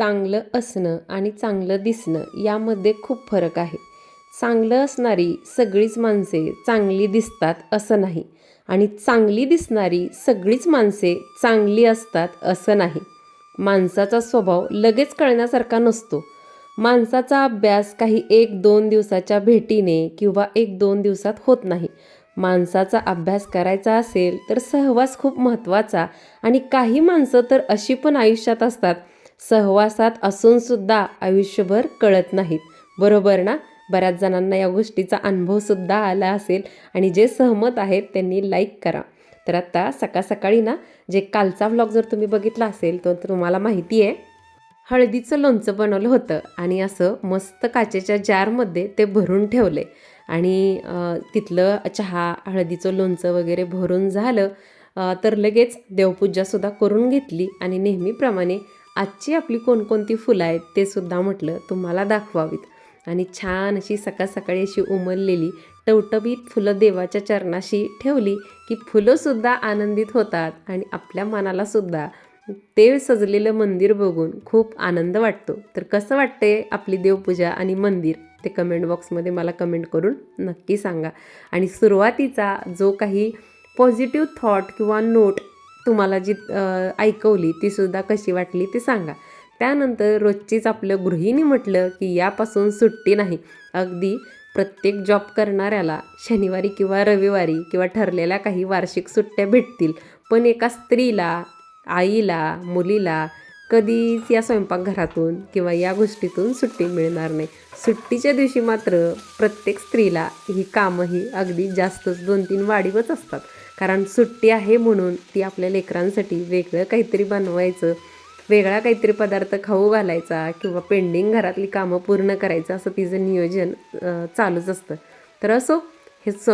चांगलं असणं आणि चांगलं दिसणं यामध्ये खूप फरक आहे. चांगलं असणारी सगळीच माणसे चांगली दिसतात असं नाही आणि चांगली दिसणारी सगळीच माणसे चांगली असतात असं नाही. माणसाचा स्वभाव लगेच कळण्यासारखा नसतो. माणसाचा अभ्यास काही एक दोन दिवसाच्या भेटीने किंवा एक दोन दिवसात होत नाही. माणसाचा अभ्यास करायचा असेल तर सहवास खूप महत्त्वाचा आणि काही माणसं तर अशी पण आयुष्यात असतात सहवासात असूनसुद्धा आयुष्यभर कळत नाहीत. बरोबर ना? बऱ्याच जणांना या गोष्टीचा अनुभवसुद्धा आला असेल आणि जे सहमत आहेत त्यांनी लाईक करा. तर आता सकाळ सकाळी ना जे कालचा व्लॉग जर तुम्ही बघितला असेल तर तुम्हाला माहिती आहे. हळदीचं लोणचं बनवलं होतं आणि असं मस्त काचेच्या जारमध्ये ते भरून ठेवले. आणि तिथलं चहा हळदीचं लोणचं वगैरे भरून झालं. तर लगेच देवपूजासुद्धा करून घेतली आणि नेहमीप्रमाणे आजची आपली कोणकोणती फुलं आहेत ते सुद्धा म्हटलं तुम्हाला दाखवावीत. आणि छान अशी सकाळ सकाळी अशी उमललेली टवटवीत फुलं देवाच्या चरणाशी ठेवली की फुलंसुद्धा आनंदित होतात आणि आपल्या मनालासुद्धा ते सजलेलं मंदिर बघून खूप आनंद वाटतो. तर कसं वाटते आपली देवपूजा आणि मंदिर? ते कमेंट बॉक्समध्ये मला कमेंट करून नक्की सांगा. आणि सुरुवातीचा जो काही पॉझिटिव्ह थॉट किंवा नोट तुम्हाला जी ऐकवली तीसुद्धा कशी वाटली ते सांगा. त्यानंतर रोजचीच आपलं गृहिणी म्हटलं की यापासून सुट्टी नाही. अगदी प्रत्येक जॉब करणाऱ्याला शनिवारी किंवा रविवारी किंवा ठरलेल्या काही वार्षिक सुट्ट्या भेटतील. पण एका स्त्रीला आईला मुलीला कधीच या स्वयंपाकघरातून किंवा या गोष्टीतून सुट्टी मिळणार नाही. सुट्टीच्या दिवशी मात्र प्रत्येक स्त्रीला ही कामं ही अगदी जास्तच दोन तीन वाढीवच असतात. कारण सुट्टी आहे म्हणून ती आपल्या लेकरांसाठी वेगळं काहीतरी बनवायचं वेगळा काहीतरी पदार्थ खाऊ घालायचा किंवा पेंडिंग घरातली कामं पूर्ण करायचं असं तिचं नियोजन चालूच असतं. तर असो हे स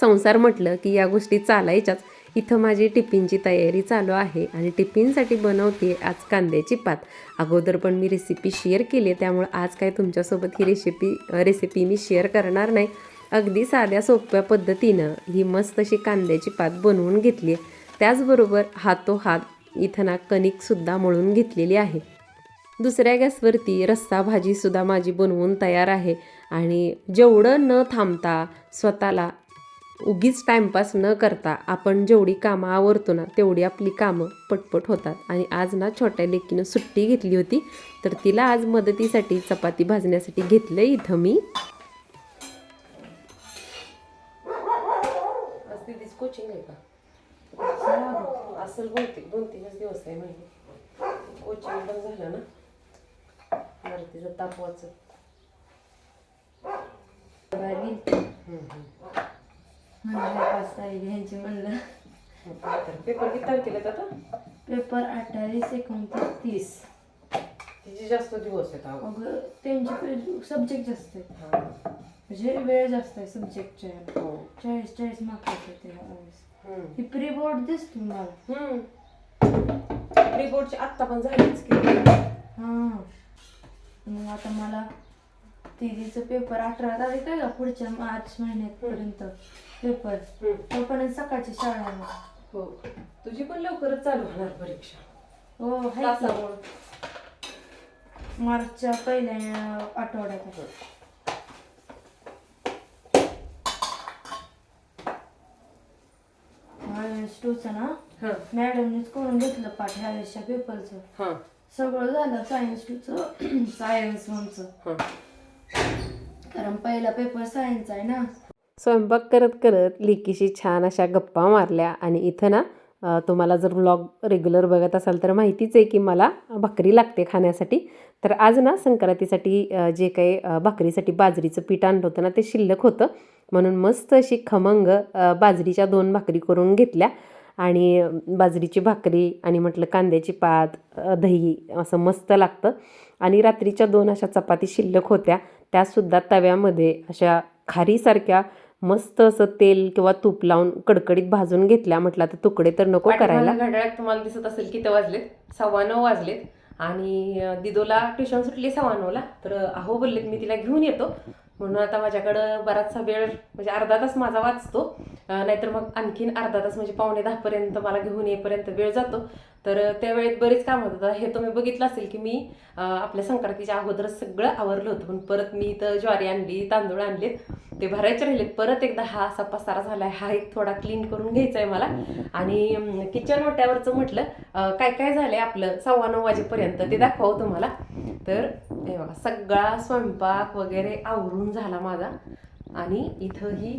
संसार म्हटलं की या गोष्टी चालायच्याच. इथं माझी टिफिनची तयारी चालू आहे आणि टिफिनसाठी बनवते आज कांद्याची पात. अगोदर पण मी रेसिपी शेअर केली आहे त्यामुळे आज काय तुमच्यासोबत ही रेसिपी रेसिपी मी शेअर करणार नाही. अगदी साध्या सोप्या पद्धतीनं ही मस्त अशी कांद्याची पात बनवून घेतली आहे. त्याचबरोबर हातोहात इथं ना कणिकसुद्धा मळून घेतलेली आहे. दुसऱ्या गॅसवरती रस्सा भाजीसुद्धा माझी बनवून तयार आहे. आणि जेवढं न थांबता स्वतःला उगीच टाईमपास न करता आपण जेवढी कामं आवरतो ना तेवढी आपली कामं पटपट होतात. आणि आज ना छोट्या लेकीनं सुट्टी घेतली होती. तर तिला आज मदतीसाठी चपाती भाजण्यासाठी घेतलं इथं मी कोचिंग आहे का असेल बहुतेक दोन तीनच दिवस आहे माहिती पण झालं ना? मारुतीचं तापवाचं. म्हणलं पाच तारीख घ्यायची म्हणलं. पेपर किती तारखेला आता? पेपर अठ्ठावीस एकोणतीस तीस. तिचे जास्त दिवस आहेत अगं. अगं त्यांचे सब्जेक्ट जास्त आहेत. म्हणजे वेळ जास्त आहे सब्जेक्टच्या हो. चाळीस चाळीस मार्काचे ते. ही प्री बोर्ड दिसतो मला. प्री बोर्डचे आत्ता पण झालेच की हां मग आता मला तिघीचं पेपर अठरा तारीख आहे का पुढच्या मार्च महिन्यात पर्यंत पेपर हम्म. तोपर्यंत सकाळची शाळा आहे. हो तुझी पण लवकरच चालू होणार परीक्षा हो आहे की. तासामुळं. मार्चच्या पहिल्या आठवड्यात आहे. टूचं ना हा. मॅडमनेच करून घेतलं पाठ ह्यावेळेसच्या पेपरचं हा. सगळं झालं सायन्स टूचं सायन्स वनचं हा. कारण पहिला पेपर सायन्स आहे ना. स्वयंपाक करत करत लेकीशी छान अशा गप्पा मारल्या आणि इथं ना अ, तुम्हाला जर व्लॉग रेग्युलर बघत असाल तर माहितीच आहे की मला भाकरी लागते खाण्यासाठी. तर आज ना संक्रांतीसाठी अ, जे काही अ, भाकरीसाठी बाजरीचं पीठ आणलं होतं ना ते शिल्लक होतं. म्हणून मस्त अशी खमंग अ, बाजरीच्या दोन भाकरी करून घेतल्या. आणि बाजरीची भाकरी आणि म्हटलं कांद्याची पात दही असं मस्त लागतं. आणि रात्रीच्या दोन अशा चपाती शिल्लक होत्या. त्यासुद्धा तव्यामध्ये अशा खारीसारख्या मस्त असं तेल किंवा तूप लावून कडकडीत भाजून घेतल्या. म्हटलं तर तुकडे तर नको करायला. घड्याळात तुम्हाला दिसत असेल किती वाजलेत. सव्वा नऊ वाजलेत. आणि दिदोला ट्युशन सुटली सव्वा नऊला. तर अहो बोललेत मी तिला घेऊन येतो. म्हणून आता माझ्याकडं बराचसा वेळ म्हणजे अर्धा तास माझा वाचतो. नाहीतर मग आणखीन अर्धा तास म्हणजे पावणे दहापर्यंत मला घेऊन येईपर्यंत वेळ जातो. तर त्यावेळेत बरीच काम होतं हे तुम्ही बघितलं असेल की मी आपल्या संक्रांतीच्या अगोदर सगळं आवरलं होतं. पण परत मी इथं ज्वारी आणली तांदूळ आणलेत. ते भरायचे राहिलेत. परत एकदा हा असा पसारा झालाय. हा एक थोडा क्लीन करून घ्यायचा आहे मला. आणि किचन ओट्यावरचं म्हटलं काय काय काय झालंय आपलं? सव्वा नऊ वाजेपर्यंत ते दाखवावं तुम्हाला. तर हे बघा सगळा स्वयंपाक वगैरे आवरून झाला माझा. आणि इथं ही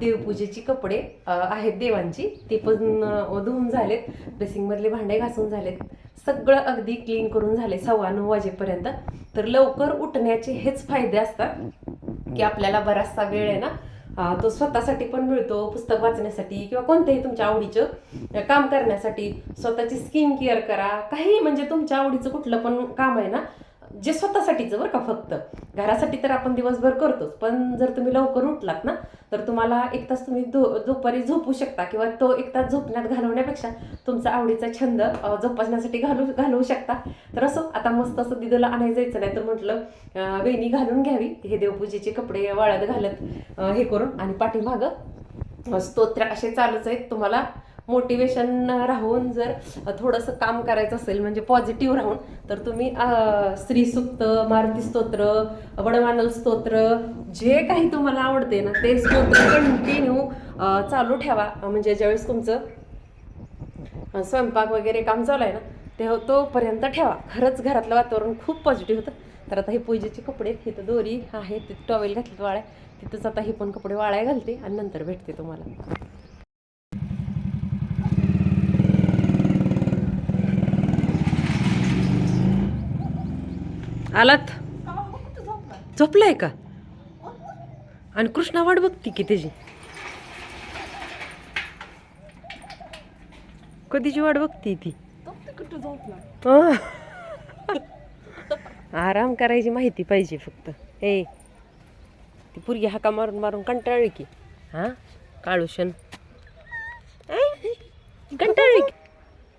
देवपूजेची कपडे आहेत देवांची. ते पण धुवून झालेत. बेसिंगमधले भांडे घासून झालेत. सगळं अगदी क्लीन करून झाले सव्वा नऊ वाजेपर्यंत. तर लवकर उठण्याचे हेच फायदे असतात की आपल्याला बराचसा वेळ आहे ना तो स्वतःसाठी पण मिळतो पुस्तक वाचण्यासाठी किंवा कोणत्याही तुमच्या आवडीचं काम करण्यासाठी. स्वतःची स्किन केअर करा. काही म्हणजे तुमच्या आवडीचं कुठलं पण काम आहे ना जे स्वतःसाठीचं बरं का फक्त. घरासाठी तर आपण दिवसभर करतोच पण जर तुम्ही लवकर उठलात ना तर तुम्हाला एक तास तुम्ही दो दुपारी झोपू शकता किंवा तो एक तास झोपण्यात घालवण्यापेक्षा तुमचा आवडीचा छंद जोपासण्यासाठी घालू घालवू शकता. तर असं आता मस्त असं दिदूला आणायला जायचं नाही तर म्हटलं वेणी घालून घ्यावी. हे देवपूजेचे कपडे वाळत घालत हे करून आणि पाठीमागं स्तोत्र असे चालूच आहेत. तुम्हाला मोटिवेशन राहून जर थोडंसं काम करायचं असेल म्हणजे पॉझिटिव्ह राहून तर तुम्ही अं, स्त्रीसुक्त मारुती स्तोत्र वडमानल स्तोत्र जे काही तुम्हाला आवडते ना ते स्तोत्र कंटिन्यू चालू ठेवा. म्हणजे ज्यावेळेस तुमचं स्वयंपाक वगैरे काम चालू आहे ना ते तोपर्यंत ठेवा. खरंच घरातलं वातावरण खूप पॉझिटिव्ह होतं. तर आता हे पूजेचे कपडे तिथं दोरी आहे तिथं टॉवेल घातलं वाळ्या. तिथंच आता हे पण कपडे वाळ्या घालते आणि नंतर भेटते तुम्हाला. आलात? झोपलाय? का? आणि कृष्णा वाट बघती की त्याची? कधीची वाट बघती ती. आराम करायची माहिती पाहिजे फक्त. ए ती पुरगी हाका मारून मारून कंटाळली की. हा? काळूशन कंटाळली की.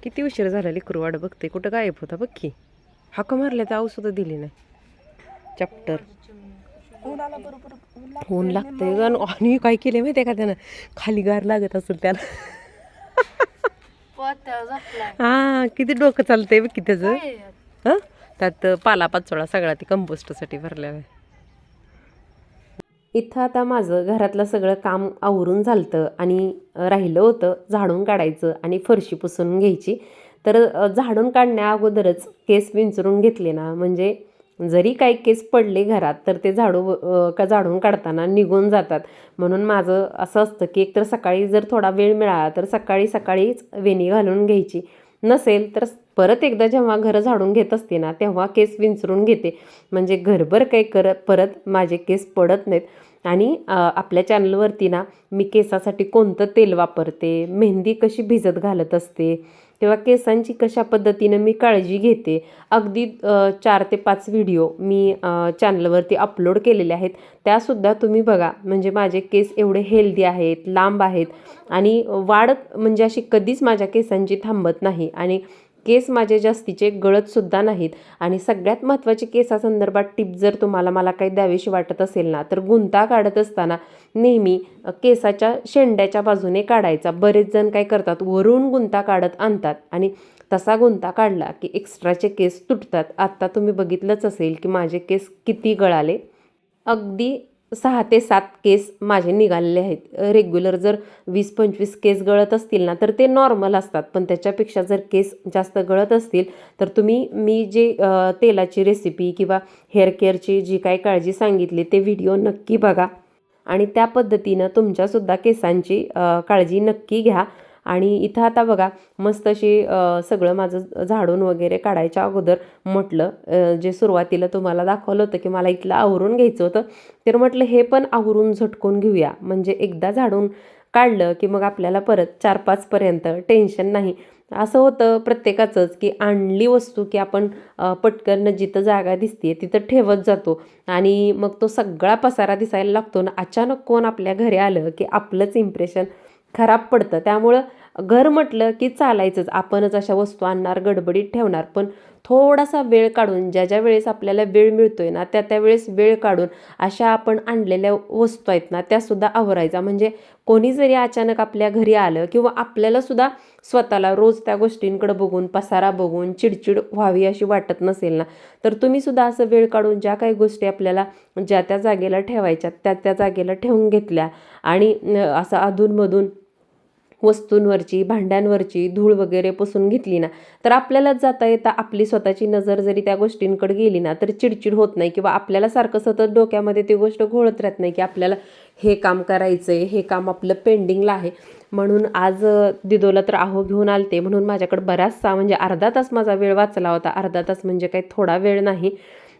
किती उशीर झाला लिकरू वाट बघते. कुठं गायब होता बघ की. हाका मारल्या तर सुद्धा दिली नाही. चॅप्टर ऊन लागतंय. आणि काय केले माहितीये का त्यानं? खाली गार लागत असेल त्याला. हा किती डोकं चालतंय बघ की त्याचं? हं? त्यात पाला पाचोळा सगळा ती कंपोस्टसाठी भरल्या आहे इथं आता माझं घरातलं सगळं काम आवरून झालतं आणि राहिलं होतं झाडून काढायचं आणि फरशी पुसून घ्यायची. तर झाडून काढण्या अगोदरच केस विंचरून घेतले ना म्हणजे जरी काही केस पडले घरात तर ते झाडू का झाडून काढताना निघून जातात. म्हणून माझं असं असतं की एकतर सकाळी जर थोडा वेळ मिळाला तर सकाळी सकाळीच वेणी घालून घ्यायची. नसेल तर परत एकदा जेव्हा घरं झाडून घेत असते ना तेव्हा केस विंचरून घेते. म्हणजे घरभर काही करत परत माझे केस पडत नाहीत. आणि आपल्या चॅनलवरती ना मी केसासाठी कोणतं तेल वापरते मेहंदी कशी भिजत घालत असते किंवा केसांची कशा पद्धतीनं मी काळजी घेते अगदी चार ते पाच व्हिडिओ मी चॅनलवरती अपलोड केलेले आहेत त्यासुद्धा तुम्ही बघा. म्हणजे माझे केस एवढे हेल्दी आहेत लांब आहेत आणि वाढ म्हणजे अशी कधीच माझ्या केसांची थांबत नाही आणि केस माझे जास्तीचे गळतसुद्धा नाहीत. आणि सगळ्यात महत्त्वाची केसासंदर्भात टिप जर तुम्हाला मला काही द्यावीशी वाटत असेल ना तर गुंता काढत असताना नेहमी केसाच्या शेंड्याच्या बाजूने काढायचा. बरेच जण काय करतात वरून गुंता काढत आणतात. आणि तसा गुंता काढला की एक्स्ट्राचे केस तुटतात. आत्ता तुम्ही बघितलंच असेल की माझे केस किती गळाले. अगदी सहा ते सात केस माझे निघालेले आहेत. रेग्युलर जर वीस पंचवीस केस गळत असतील ना तर ते नॉर्मल असतात. पण त्याच्यापेक्षा जर केस जास्त गळत असतील तर तुम्ही मी जे तेलाची रेसिपी किंवा हेअर केअरची जी काही काळजी सांगितली ते व्हिडिओ नक्की बघा. आणि त्या पद्धतीनं तुमच्यासुद्धा केसांची काळजी नक्की घ्या. आणि इथं आता बघा मस्त अशी सगळं माझं झाडून वगैरे काढायच्या अगोदर म्हटलं जे सुरुवातीला तुम्हाला दाखवलं होतं की मला इथलं आवरून घ्यायचं होतं तर म्हटलं हे पण आवरून झटकून घेऊया. म्हणजे एकदा झाडून काढलं की मग आपल्याला परत चार पाचपर्यंत टेन्शन नाही. असं होतं प्रत्येकाचंच की आणली वस्तू की आपण पटकन जिथं जागा दिसते तिथं ठेवत जातो. आणि मग तो सगळा पसारा दिसायला लागतो ना अचानक कोण आपल्या घरी आलं की आपलंच इम्प्रेशन खराब पडतं. त्यामुळं घर म्हटलं की चालायचंच. आपणच अशा वस्तू आणणार गडबडीत ठेवणार. पण थोडासा वेळ काढून ज्या ज्या वेळेस आपल्याला वेळ मिळतोय ना त्या त्यावेळेस वेळ काढून अशा आपण आणलेल्या वस्तू आहेत ना त्यासुद्धा आवरायचा. म्हणजे कोणी जरी अचानक आपल्या घरी आलं किंवा आपल्यालासुद्धा स्वतःला रोज त्या गोष्टींकडे बघून पसारा बघून चिडचिड व्हावी अशी वाटत नसेल ना तर तुम्ही सुद्धा असं वेळ काढून ज्या काही गोष्टी आपल्याला ज्या त्या जागेला ठेवायच्या त्या त्या जागेला ठेवून घेतल्या. आणि असं अधूनमधून वस्तूंवरची भांड्यांवरची धूळ वगैरे पुसून घेतली ना तर आपल्यालाच जाता येता आपली स्वतःची नजर जरी त्या गोष्टींकडे गेली ना तर चिडचिड होत नाही किंवा आपल्याला सारखं सतत डोक्यामध्ये ती गोष्ट घोळत राहत नाही की आपल्याला हे काम करायचं आहे हे काम आपलं पेंडिंगला आहे. म्हणून आज दिदोला तर आहो घेऊन आलते. म्हणून माझ्याकडे बराचसा म्हणजे अर्धा तास माझा वेळ वाचला होता. अर्धा तास म्हणजे काही थोडा वेळ नाही.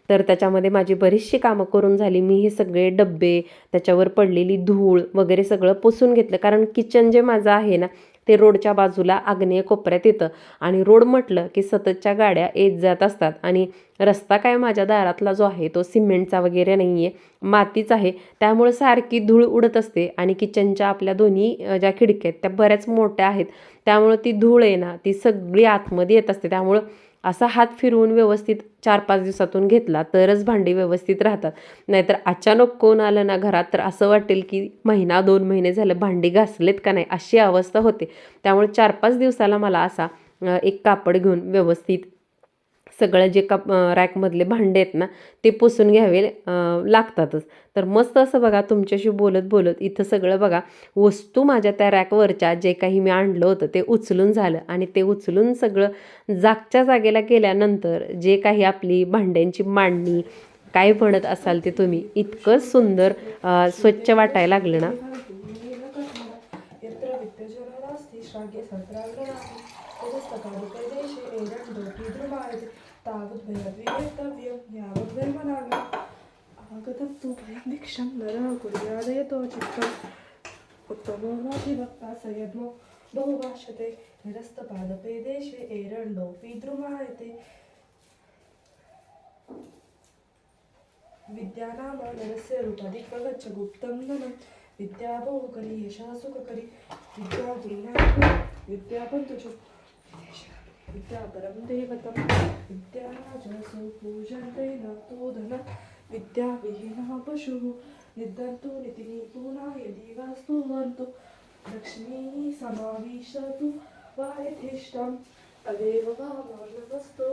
तर त्याच्यामध्ये माझी बरीचशी कामं करून झाली. मी हे सगळे डब्बे त्याच्यावर पडलेली धूळ वगैरे सगळं पुसून घेतलं. कारण किचन जे माझं आहे ना ते रोडच्या बाजूला आग्नेय कोपऱ्यात येतं. आणि रोड म्हटलं की सततच्या गाड्या येत जात असतात. आणि रस्ता काय माझ्या दारातला जो आहे तो सिमेंटचा वगैरे नाही आहे मातीच आहे. त्यामुळे सारखी धूळ उडत असते. आणि किचनच्या आपल्या दोन्ही ज्या खिडक्या आहेत त्या बऱ्याच मोठ्या आहेत. त्यामुळं ती धूळ आहे ना ती सगळी आतमध्ये येत असते. त्यामुळं असा हात फिरवून व्यवस्थित चार पाच दिवसातून घेतला तरच भांडी व्यवस्थित राहतात. नाहीतर अचानक कोण आलं ना घरात तर असं वाटेल की महिना दोन महिने झालं भांडी घासलेत का नाही अशी अवस्था होते. त्यामुळे चार पाच दिवसाला मला असा एक कापड घेऊन व्यवस्थित सगळं जे कप रॅकमधले भांडे आहेत ना ते पुसून घ्यावे लागतातच. तर मस्त असं बघा तुमच्याशी बोलत बोलत इथं सगळं बघा वस्तू माझ्या त्या रॅकवरच्या जे काही मी आणलं होतं ते उचलून झालं. आणि ते उचलून सगळं जागच्या जागेला गेल्यानंतर जे काही आपली भांड्यांची मांडणी काय म्हणत असाल ते तुम्ही इतकं सुंदर स्वच्छ वाटायला लागलं ना. यत्र विद्यजननास्ति श्रागे सत्राग्रणास्ति ततस्तकारुपदेशे एरण्डोऽपि ध्रुवायते तावद्भयद्विवेक्तव्यं यावद्वैमनागम् आगतं तु भयं भिक्षं नरः कुर्यादयतो चित्तम् उत्तमो नाधिभक्ता स यद्मो बहु भाष्यते निरस्तपादपे देशे एरण्डोऽपि ध्रुवायते विद्या नाम नरस्य रूपाधिकगच्छ गुप्तं धनं विद्या बहुकरी यशः सुखकरी विद्या गुरुनाथ विद्या विद्यापरं देवतं विद्या राजसु पूजन्ते न तु धनं विद्या विहीनः पशुः निद्दन्तु नितिनिपुणाय दिवास्तु वन्तु लक्ष्मी समाविशतु वा यथेष्टं तदेव वा नमस्तु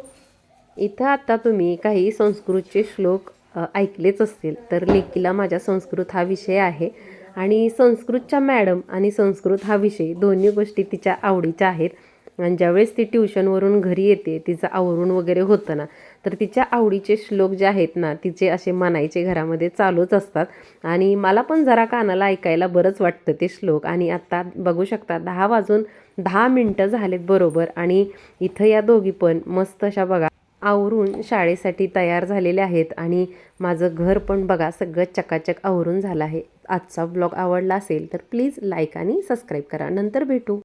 इथं आता तुम्ही काही संस्कृतचे श्लोक ऐकलेच असतील तर लेकीला माझ्या संस्कृत हा विषय आहे. आणि संस्कृतच्या मॅडम आणि संस्कृत हा विषय दोन्ही गोष्टी तिच्या आवडीच्या आहेत. आणि ज्यावेळेस ती ट्युशनवरून घरी येते तिचं आवरून वगैरे होतं ना तर तिच्या आवडीचे श्लोक जे आहेत ना तिचे असे म्हणायचे घरामध्ये चालूच असतात. आणि मला पण जरा कानाला ऐकायला बरंच वाटतं ते श्लोक. आणि आत्ता बघू शकता दहा वाजून दहा मिनटं झालेत बरोबर. आणि इथं या दोघी पण मस्त अशा बघा आवरून शाळेसाठी तयार झालेले आहेत. आणि माझं घर पण बघा सगळं चकाचक आवरून झालं आहे. आजचा ब्लॉग आवडला असेल तर प्लीज लाईक आणि सबस्क्राईब करा. नंतर भेटू.